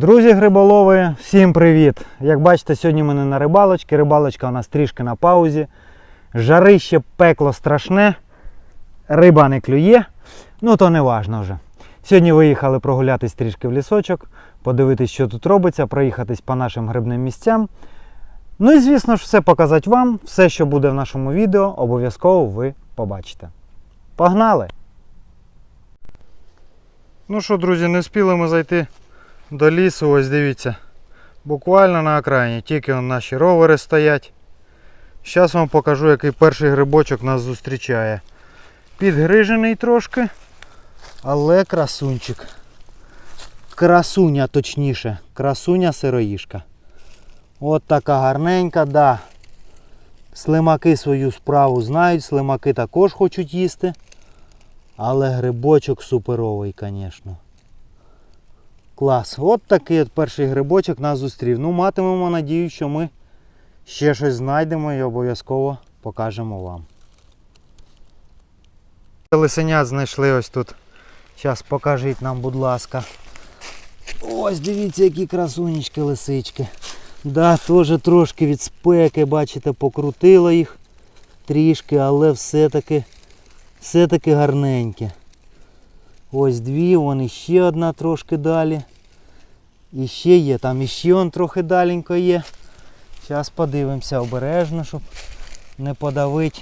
Друзі гриболови, всім привіт! Як бачите, сьогодні ми не на рибалочці. Рибалочка у нас трішки на паузі. Жарище пекло страшне, риба не клює, ну то не важно вже. Сьогодні виїхали прогулятись трішки в лісочок, подивитись, що тут робиться, проїхатись по нашим грибним місцям. Ну і звісно ж, все показати вам, все, що буде в нашому відео, обов'язково ви побачите. Погнали! Ну що, друзі, не встигли ми зайти до лісу, ось дивіться. Буквально на окраїні, тільки наші ровери стоять. Зараз вам покажу, який перший грибочок нас зустрічає. Підгрижений трошки, але красунчик. Красуня точніше, красуня сироїшка. От така гарненька, да. Слимаки свою справу знають, слимаки також хочуть їсти. Але грибочок суперовий, звісно. Клас. От такий от перший грибочок нас зустрів. Ну, матимемо надію, що ми ще щось знайдемо і обов'язково покажемо вам. Лисенят знайшли ось тут. Зараз покажіть нам, будь ласка. Ось дивіться, які красунечки лисички. Да, теж трошки від спеки, бачите, покрутило їх трішки, але все-таки все-таки. Ось дві, вон іще одна трошки далі. І ще є, там іще он трохи даленько є. Зараз подивимося обережно, щоб не подавити.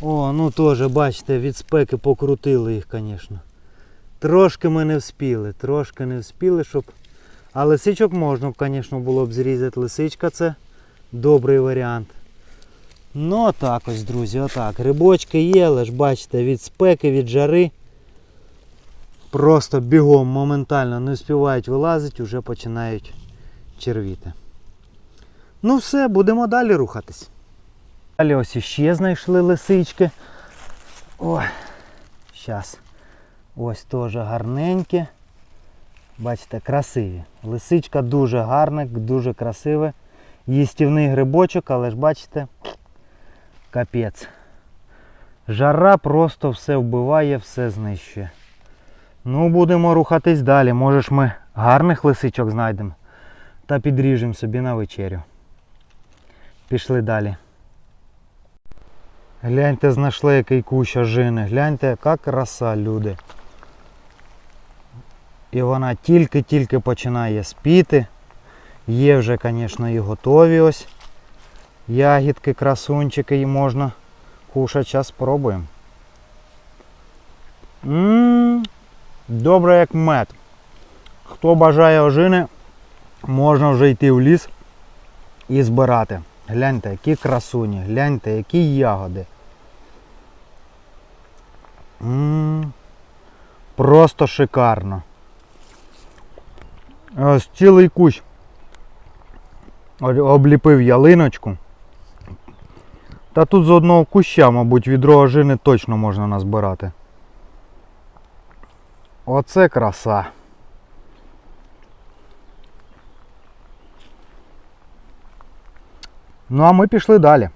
О, ну теж, бачите, від спеки покрутили їх, звісно. Трошки ми не вспіли, трошки не вспіли, щоб. А лисичок можна, звісно, було б зрізати. Лисичка це добрий варіант. Ну отак ось, друзі, отак. Грибочки є, але ж бачите, від спеки, від жари. Просто бігом моментально не встигають вилазити, вже починають червіти. Ну все, будемо далі рухатись. Далі ось іще знайшли лисички. Ой, зараз. Ось теж гарненькі. Бачите, красиві. Лисичка дуже гарна, дуже красива. Їстівний грибочок, але ж бачите, капець. Жара просто все вбиває, все знищує. Ну, будемо рухатись далі. Може ж ми гарних лисичок знайдемо та підріжемо собі на вечерю. Пішли далі. Гляньте, знайшли який кущ ожини. Гляньте, яка краса, люди. І вона тільки-тільки починає спіти. Є вже, звісно, і готові ось. Ягідки, красунчики, і можна кушати. Зараз спробуємо. Ммм, добре як мед. Хто бажає ожини, можна вже йти в ліс і збирати. Гляньте, які красуні, гляньте, які ягоди. Ммм, просто шикарно. Ось цілий кущ обліпив ялиночку. Та тут з одного куща, мабуть, відро ожини точно можна назбирати. Оце краса. Ну а ми пішли далі.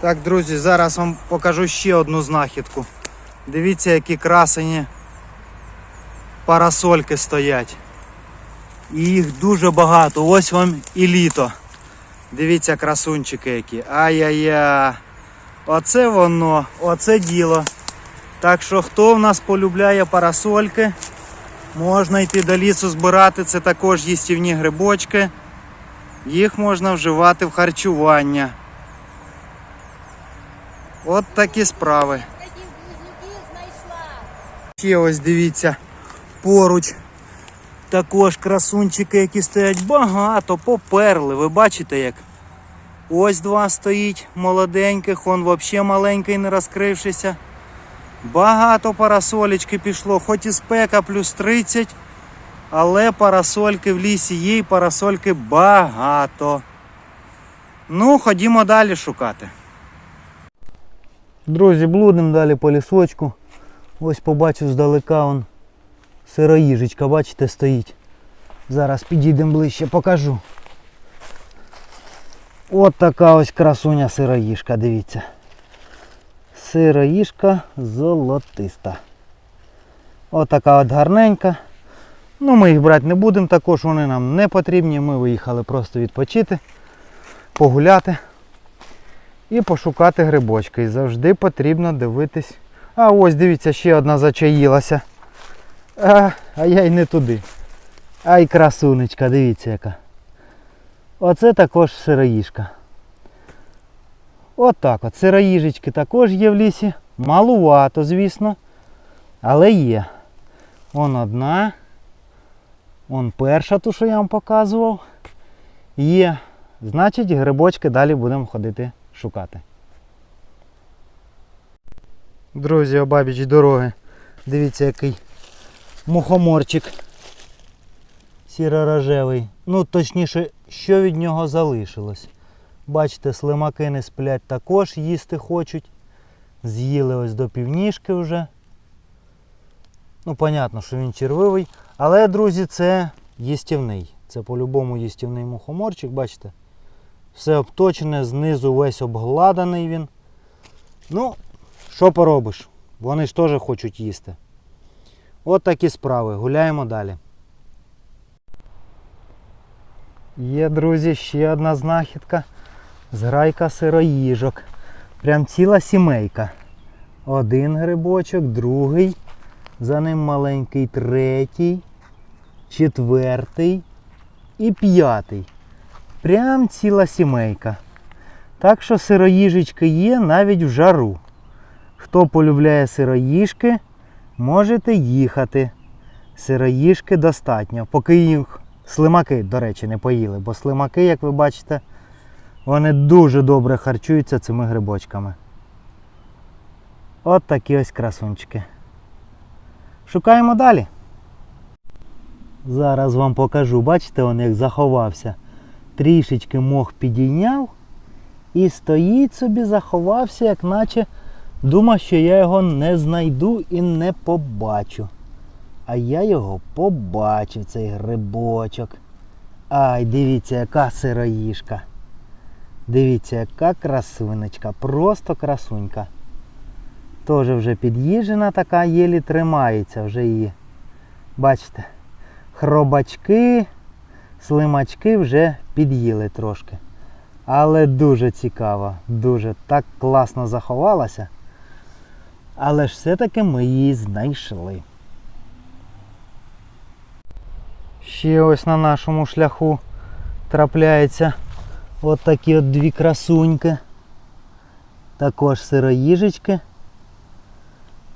Так, друзі, зараз вам покажу ще одну знахідку. Дивіться, які красені парасольки стоять. І їх дуже багато. Ось вам і літо. Дивіться, красунчики які. Ай-яй-яй. Оце воно, оце діло. Так що хто в нас полюбляє парасольки, можна йти до лісу збирати. Це також їстівні грибочки. Їх можна вживати в харчування. От такі справи. Ще ось дивіться, поруч також красунчики, які стоять багато, поперли. Ви бачите як? Ось два стоїть молоденьких, он взагалі маленький не розкрившися. Багато парасолечки пішло, хоч і спека плюс 30, але парасольки в лісі є і парасольки багато. Ну, ходімо далі шукати. Друзі, блудимо далі по лісочку. Ось побачив здалека он сироїжечка, бачите, стоїть. Зараз підійдемо ближче, покажу. От така ось красуня сироїжка, дивіться. Сироїжка золотиста. От от гарненька. Ну, ми їх брати не будемо, також вони нам не потрібні. Ми виїхали просто відпочити, погуляти і пошукати грибочки. І завжди потрібно дивитись. А ось дивіться, ще одна зачаїлася. А, а я й не туди. Ай, красунечка, дивіться яка. Оце також сироїжка. От от. Сироїжечки також є в лісі. Малувато, звісно. Але є. Вон одна. Вон перша, ту, що я вам показував. Є. Значить, грибочки далі будемо ходити шукати. Друзі, обабіч дороги. Дивіться, який мухоморчик. Сіро-рожевий. Ну, точніше, що від нього залишилось. Бачите, слимаки не сплять також їсти хочуть. З'їли ось до півніжки вже. Ну, понятно, що він червивий. Але, друзі, це їстівний. Це по-любому їстівний мухоморчик, бачите? Все обточене, знизу весь обгладаний він. Ну, що поробиш? Вони ж теж хочуть їсти. От такі справи. Гуляємо далі. Є, друзі, ще одна знахідка. Зграйка сироїжок. Прям ціла сімейка. Один грибочок, другий. За ним маленький третій, четвертий і п'ятий. Прям ціла сімейка. Так що сироїжечки є навіть в жару. Хто полюбляє сироїжки, можете їхати. Сироїжки достатньо. Поки їх слимаки, до речі, не поїли, бо слимаки, як ви бачите, вони дуже добре харчуються цими грибочками. От такі ось красунчики. Шукаємо далі. Зараз вам покажу, бачите, він як заховався. Трішечки мох підійняв і стоїть собі, заховався, як наче думав, що я його не знайду і не побачу. А я його побачив, цей грибочок. Ай, дивіться, яка сироїшка. Дивіться, яка красунечка, просто красунька. Теж вже під'їжджена така, єлі тримається вже її. Бачите, хробачки, слимачки вже під'їли трошки. Але дуже цікаво, дуже так класно заховалася. Але ж все-таки ми її знайшли. Ще ось на нашому шляху трапляються от такі от дві красуньки. Також сироїжечки.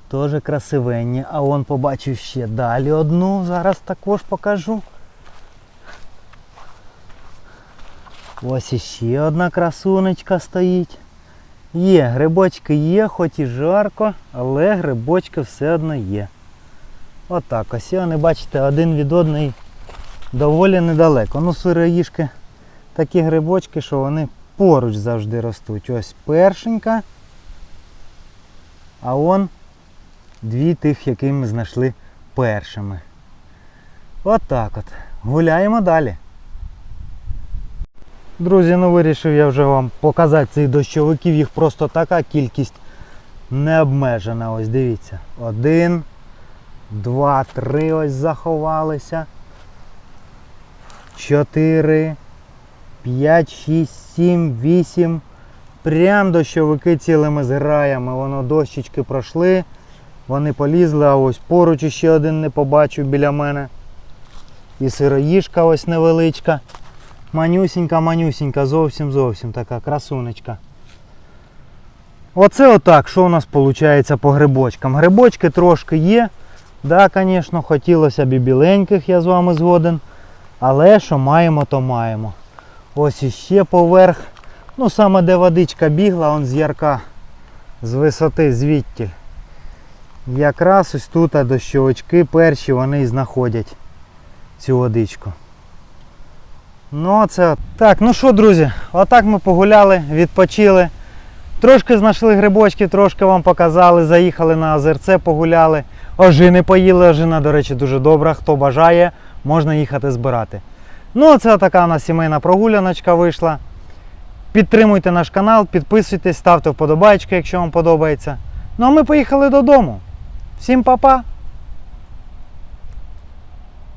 Теж красивенні. А он побачив ще далі одну. Зараз також покажу. Ось іще одна красунечка стоїть. Є, грибочки є, хоч і жарко, але грибочки все одно є. Отак ось. Вони, бачите, один від одної доволі недалеко. Ну, сироїжки такі грибочки, що вони поруч завжди ростуть. Ось першенька. А он дві тих, які ми знайшли першими. Отак от, Гуляємо далі. Друзі, ну вирішив я вже вам показати цих дощовиків. Їх просто така кількість не обмежена. Ось дивіться. Один, два, три ось заховалися. Чотири, п'ять, шість, сім, вісім. Прям дощовики цілими зграями. Воно дощечки пройшли. Вони полізли, а ось поруч ще один не побачив біля мене. І сироїжка ось невеличка. Манюсінька, манюсінька, зовсім зовсім така красунечка. Оце отак, що у нас виходить по грибочкам. Грибочки трошки є. Да, звісно, хотілося б і біленьких, я з вами згоден. Але що маємо, то маємо. Ось іще поверх. Ну саме де водичка бігла, он з ярка, з висоти, звідти. Якраз ось тут дощовички перші вони знаходять цю водичку. Ну це. Так, ну що, друзі, отак ми погуляли, відпочили. Трошки знайшли грибочки, трошки вам показали, заїхали на озерце, погуляли. Ожини поїли, ожина, до речі, дуже добра. Хто бажає, можна їхати збирати. Ну, це така у нас сімейна прогуляночка вийшла. Підтримуйте наш канал, підписуйтесь, ставте вподобайки, якщо вам подобається. Ну а ми поїхали додому. Всім па-па!